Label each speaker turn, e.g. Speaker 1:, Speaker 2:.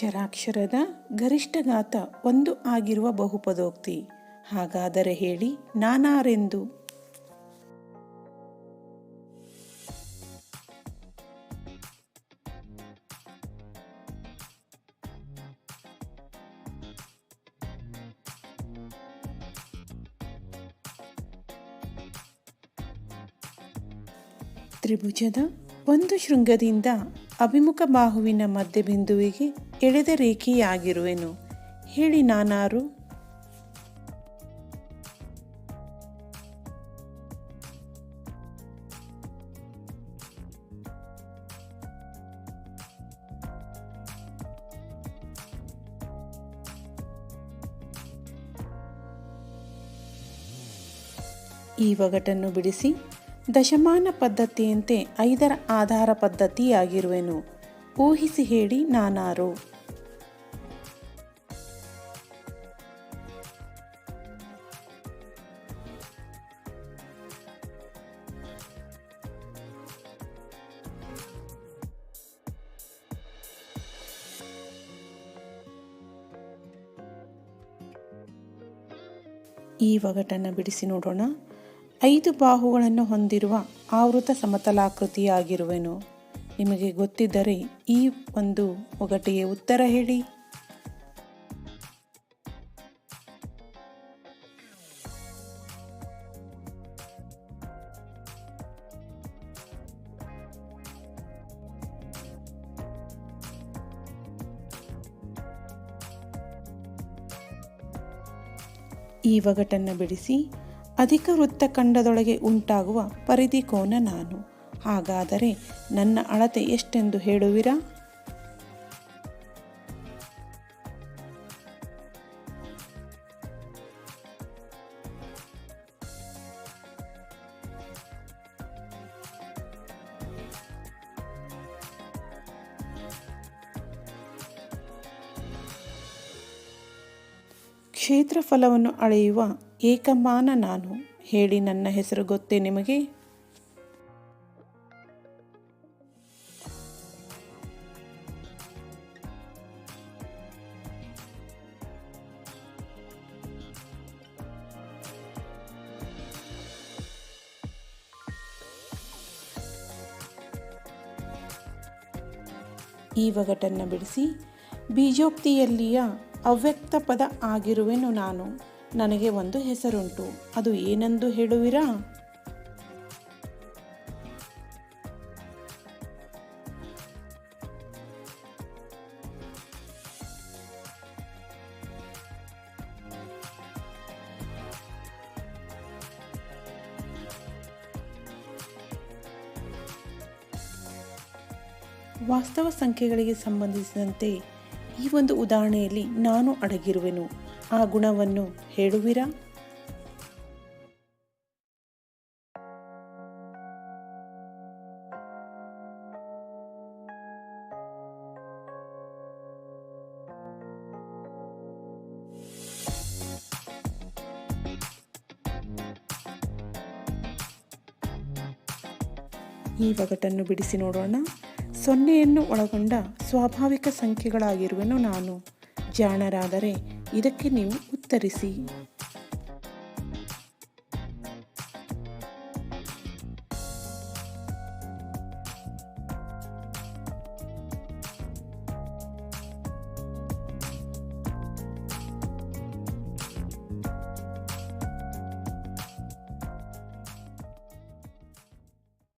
Speaker 1: ಅಕ್ಷರಾಕ್ಷರದ ಗರಿಷ್ಠ ಘಾತ ಒಂದು ಆಗಿರುವ ಬಹುಪದೋಕ್ತಿ. ಹಾಗಾದರೆ ಹೇಳಿ ನಾನಾರೆಂದು? ತ್ರಿಭುಜದ ಒಂದು ಶೃಂಗದಿಂದ ಅಭಿಮುಖ ಬಾಹುವಿನ ಮಧ್ಯಬಿಂದುವಿಗೆ ಎಳೆದ ರೇಖೆಯಾಗಿರುವೆನು. ಹೇಳಿ ನಾನಾರು. ಈ ಒಗಟನ್ನು ಬಿಡಿಸಿ ದಶಮಾನ ಪದ್ಧತಿಯಂತೆ ಐದರ ಆಧಾರ ಪದ್ಧತಿಯಾಗಿರುವೆನು. ಊಹಿಸಿ ಹೇಳಿ ನಾನಾರು. ಈ ಒಗಟನ್ನು ಬಿಡಿಸಿ ನೋಡೋಣ. ಐದು ಬಾಹುಗಳನ್ನು ಹೊಂದಿರುವ ಆವೃತ ಸಮತಲಾಕೃತಿಯಾಗಿರುವೆನು. ನಿಮಗೆ ಗೊತ್ತಿದ್ದರೆ ಈ ಒಂದು ಒಗಟಿಗೆ ಉತ್ತರ ಹೇಳಿ. ಈ ಒಗಟನ್ನು ಬಿಡಿಸಿ ಅಧಿಕ ವೃತ್ತಖಂಡದೊಳಗೆ ಉಂಟಾಗುವ ಪರಿಧಿ ಕೋನ ನಾನು. ಹಾಗಾದರೆ ನನ್ನ ಅಳತೆ ಎಷ್ಟೆಂದು ಹೇಳುವಿರಾ? ಕ್ಷೇತ್ರಫಲವನ್ನು ಅಳೆಯುವ ಏಕಮಾನ ನಾನು ಹೇಳಿ ನನ್ನ ಹೆಸರು ಗೊತ್ತೇ ನಿಮಗೆ? ಈ ಒಗಟನ್ನು ಬಿಡಿಸಿ ಬೀಜೋಕ್ತಿಯಲ್ಲಿಯ ಅವ್ಯಕ್ತ ಪದ ಆಗಿರುವೆನು ನಾನು. ನನಗೆ ಒಂದು ಹೆಸರುಂಟು. ಅದು ಏನೆಂದು ಹೇಳುವಿರಾ? ವಾಸ್ತವ ಸಂಖ್ಯೆಗಳಿಗೆ ಸಂಬಂಧಿಸಿದಂತೆ ಈ ಒಂದು ಉದಾಹರಣೆಯಲ್ಲಿ ನಾನು ಅಡಗಿರುವೆನು. ಆ ಗುಣವನ್ನು ಹೇಳುವಿರಾ? ಈ ಒಗಟನ್ನು ಬಿಡಿಸಿ ನೋಡೋಣ. ಸೊನ್ನೆಯನ್ನು ಒಳಗೊಂಡ ಸ್ವಾಭಾವಿಕ ಸಂಖ್ಯೆಗಳಾಗಿರುವೆನು ನಾನು. ಜಾಣರಾದರೆ ಇದಕ್ಕೆ ನೀವು ಉತ್ತರಿಸಿ